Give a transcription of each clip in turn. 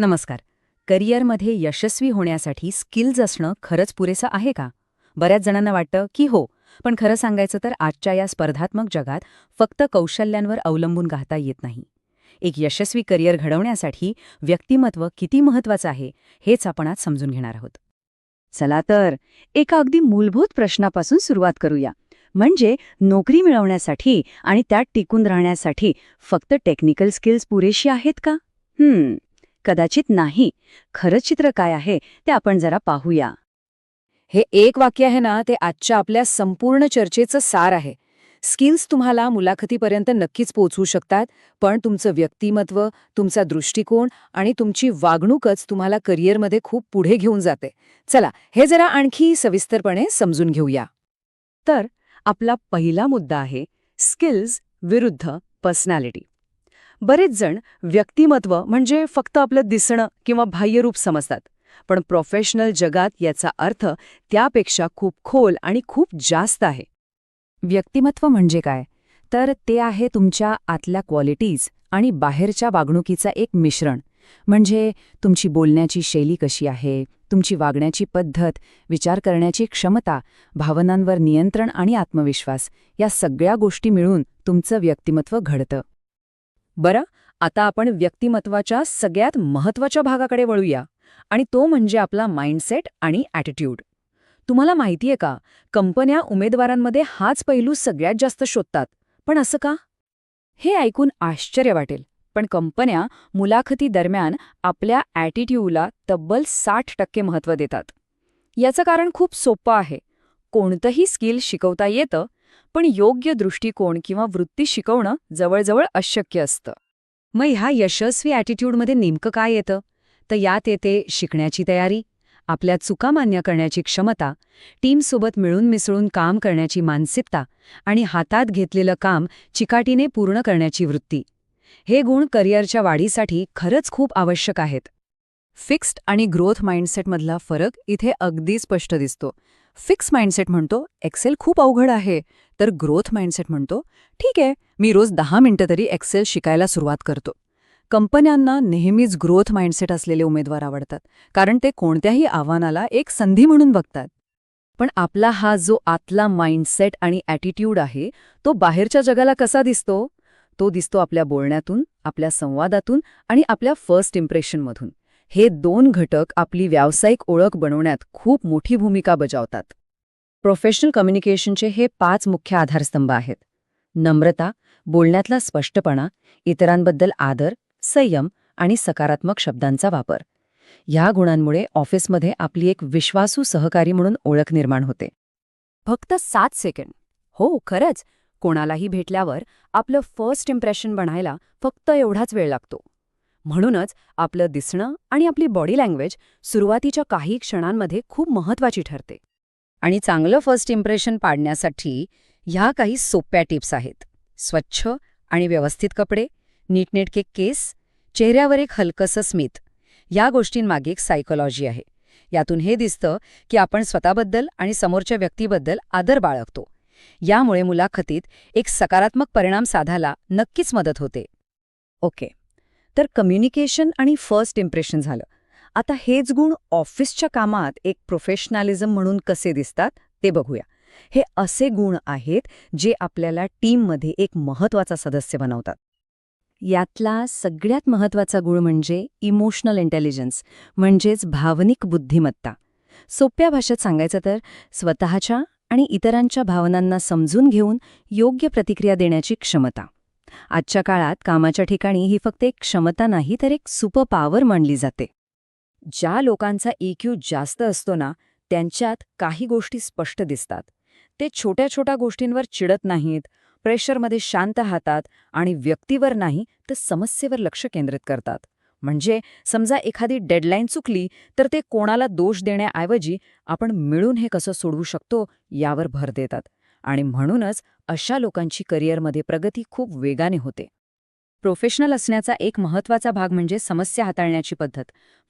नमस्कार. करिअरमध्ये यशस्वी होण्यासाठी स्किल्स असणं खरंच पुरेसं आहे का? बऱ्याच जणांना वाटतं की हो पण खरं सांगायचं तर आजच्या या स्पर्धात्मक जगात फक्त कौशल्यांवर अवलंबून गाता येत नाही. एक यशस्वी करिअर घडवण्यासाठी व्यक्तिमत्व किती महत्वाचं आहे हेच आपण आज समजून घेणार आहोत. चला तर एका अगदी मूलभूत प्रश्नापासून सुरुवात करूया. म्हणजे नोकरी मिळवण्यासाठी आणि त्यात टिकून राहण्यासाठी फक्त टेक्निकल स्किल्स पुरेशी आहेत का? हम्म. कदाचित नाही. खरं चित्र काय आहे ते आपण जरा पाहूया. हे एक वाक्य आहे ना ते आजच्या आपल्या संपूर्ण चर्चेचं सार आहे. स्किल्स तुम्हाला मुलाखतीपर्यंत नक्कीच पोहोचवू शकतात पण तुमचं व्यक्तिमत्व तुमचा दृष्टिकोन आणि तुमची वागणूकच तुम्हाला करिअरमध्ये खूप पुढे घेऊन जाते. चला हे जरा आणखी सविस्तरपणे समजून घेऊया. तर आपला पहिला मुद्दा आहे स्किल्स विरुद्ध पर्सनॅलिटी. बरेच जण व्यक्तिमत्व म्हणजे फक्त आपलं दिसणं किंवा बाह्यरूप समजतात. पण प्रोफेशनल जगात याचा अर्थ त्यापेक्षा खूप खोल आणि खूप जास्त आहे. व्यक्तिमत्व म्हणजे काय? तर ते आहे तुमच्या आतल्या क्वालिटीज आणि बाहेरच्या वागणुकीचा एक मिश्रण. म्हणजे तुमची बोलण्याची शैली कशी आहे तुमची वागण्याची पद्धत विचार करण्याची क्षमता भावनांवर नियंत्रण आणि आत्मविश्वास या सगळ्या गोष्टी मिळून तुमचं व्यक्तिमत्व घडतं. बरं आता आपण व्यक्तिमत्वाच्या सगळ्यात महत्त्वाच्या भागाकडे वळूया आणि तो म्हणजे आपला माइंडसेट आणि ॲटिट्यूड. तुम्हाला माहितीये का कंपन्या उमेदवारांमध्ये हाच पैलू सगळ्यात जास्त शोधतात पण असं का? हे ऐकून आश्चर्य वाटेल पण कंपन्या मुलाखती दरम्यान आपल्या ॲटिट्यूडला तब्बल साठ टक्के महत्त्व देतात. याचं कारण खूप सोपं आहे कोणतंही स्किल शिकवता येतं पण योग्य दृष्टिकोन किंवा वृत्ती शिकवणं जवळजवळ अशक्य असतं. मग ह्या यशस्वी ॲटिट्यूडमध्ये नेमकं काय येतं? तर यात येते शिकण्याची तयारी आपल्या चुका मान्य करण्याची क्षमता टीमसोबत मिळून मिसळून काम करण्याची मानसिकता आणि हातात घेतलेलं काम चिकाटीने पूर्ण करण्याची वृत्ती. हे गुण करिअरच्या वाढीसाठी खरंच खूप आवश्यक आहेत. फिक्स्ड आणि ग्रोथ माइंडसेटमधला फरक इथे अगदी स्पष्ट दिसतो. फिक्स माइंडसेट म्हणतो एक्सेल खूप अवघड आहे. तर ग्रोथ माइंडसेट म्हणतो ठीक आहे मी रोज दहा मिनिटं तरी एक्सेल शिकायला सुरुवात करतो. कंपन्यांना नेहमीच ग्रोथ माइंडसेट असलेले उमेदवार आवडतात कारण ते कोणत्याही आव्हानाला एक संधी म्हणून बघतात. पण आपला हा जो आतला माइंडसेट आणि ॲटिट्यूड आहे तो बाहेरच्या जगाला कसा दिसतो? तो दिसतो आपल्या बोलण्यातून आपल्या संवादातून आणि आपल्या फर्स्ट इम्प्रेशनमधून. हे दोन घटक आपली व्यावसायिक ओळख बनवण्यात खूप मोठी भूमिका बजावतात. प्रोफेशनल कम्युनिकेशनचे हे पाच मुख्य आधारस्तंभ आहेत. नम्रता बोलण्यातला स्पष्टपणा इतरांबद्दल आदर संयम आणि सकारात्मक शब्दांचा वापर. ह्या गुणांमुळे ऑफिसमध्ये आपली एक विश्वासू सहकारी म्हणून ओळख निर्माण होते. फक्त सात सेकंड हो खरंच. कोणालाही भेटल्यावर आपलं फर्स्ट इम्प्रेशन बनायला फक्त एवढाच वेळ लागतो. म्हणूनच आपलं दिसणं आणि आपली बॉडी लँग्वेज सुरुवातीच्या काही क्षणांमध्ये खूप महत्वाची ठरते. आणि चांगलं फर्स्ट इम्प्रेशन पाडण्यासाठी ह्या काही सोप्या टिप्स आहेत. स्वच्छ आणि व्यवस्थित कपडे नीटनेटके केस चेहऱ्यावर एक हलकसं स्मित या गोष्टींमागे एक सायकोलॉजी आहे. यातून हे दिसतं की आपण स्वतःबद्दल आणि समोरच्या व्यक्तीबद्दल आदर बाळगतो. यामुळे मुलाखतीत एक सकारात्मक परिणाम साधायला नक्कीच मदत होते. ओके. तर कम्युनिकेशन आणि फर्स्ट इम्प्रेशन झालं. आता हेच गुण ऑफिसच्या कामात एक प्रोफेशनॅलिझम म्हणून कसे दिसतात ते बघूया. हे असे गुण आहेत जे आपल्याला टीममध्ये एक महत्त्वाचा सदस्य बनवतात. यातला सगळ्यात महत्त्वाचा गुण म्हणजे इमोशनल इंटेलिजन्स म्हणजेच भावनिक बुद्धिमत्ता. सोप्या भाषेत सांगायचं तर स्वतःच्या आणि इतरांच्या भावनांना समजून घेऊन योग्य प्रतिक्रिया देण्याची क्षमता. आजच्या काळात कामाच्या ठिकाणी ही फक्त एक क्षमता नाही तर एक सुपर पॉवर मानली जाते. ज्या लोकांचा इक्यू जास्त असतो ना त्यांच्यात काही गोष्टी स्पष्ट दिसतात. ते छोट्या छोट्या गोष्टींवर चिडत नाहीत प्रेशरमध्ये शांत राहतात आणि व्यक्तीवर नाही तर समस्येवर लक्ष केंद्रित करतात. म्हणजे समजा एखादी डेडलाईन चुकली तर ते कोणाला दोष देण्याऐवजी आपण मिळून हे कसं सोडवू शकतो यावर भर देतात. आणि म्हणूनच अशा लोकांची करिअरमध्ये प्रगती खूप वेगाने होते. प्रोफेशनल असण्याचा एक महत्त्वाचा भाग म्हणजे समस्या हाताळण्याची पद्धत.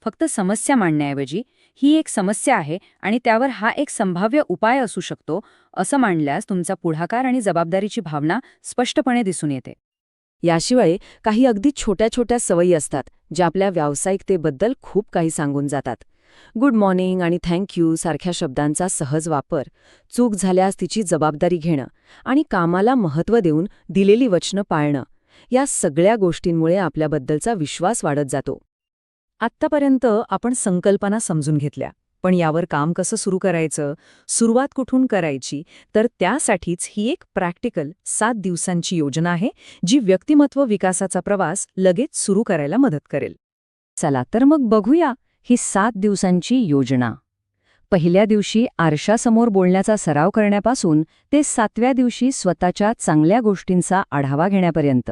फक्त समस्या मांडण्याऐवजी ही एक समस्या आहे आणि त्यावर हा एक संभाव्य उपाय असू शकतो असं मांडल्यास तुमचा पुढाकार आणि जबाबदारीची भावना स्पष्टपणे दिसून येते. याशिवाय काही अगदी छोट्या छोट्या सवयी असतात ज्या आपल्या व्यावसायिकतेबद्दल खूप काही सांगून जातात. गुड मॉर्निंग आणि थँक यू सारख्या शब्दांचा सहज वापर चूक झाल्यास तिची जबाबदारी घेणं आणि कामाला महत्त्व देऊन दिलेली वचनं पाळणं या सगळ्या गोष्टींमुळे आपल्याबद्दलचा विश्वास वाढत जातो. आत्तापर्यंत आपण संकल्पना समजून घेतल्या पण यावर काम कसं सुरू करायचं सुरुवात कुठून करायची तर त्यासाठीच ही एक प्रॅक्टिकल सात दिवसांची योजना आहे जी व्यक्तिमत्व विकासाचा प्रवास लगेच सुरू करायला मदत करेल. चला तर मग बघूया ही सात दिवसांची योजना. पहिल्या दिवशी आरशासमोर बोलण्याचा सराव करण्यापासून ते सातव्या दिवशी स्वतःच्या चांगल्या गोष्टींचा आढावा घेण्यापर्यंत.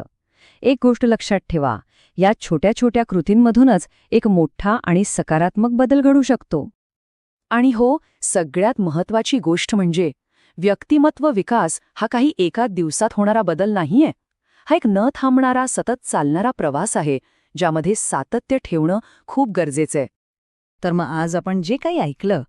एक गोष्ट लक्षात ठेवा या छोट्या छोट्या कृतींमधूनच एक मोठा आणि सकारात्मक बदल घडू शकतो. आणि हो सगळ्यात महत्वाची गोष्ट म्हणजे व्यक्तिमत्व विकास हा काही एका दिवसात होणारा बदल नाहीये. हा एक न थांबणारा सतत चालणारा प्रवास आहे ज्यामध्ये सातत्य ठेवणं खूप गरजेचं आहे. तर मग आज आपण जे काही ऐकलं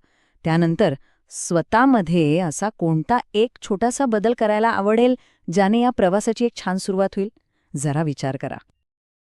त्यानंतर स्वतःमध्ये असा कोणता एक छोटासा बदल करायला आवडेल ज्याने या प्रवासाची एक छान सुरुवात होईल? जरा विचार करा.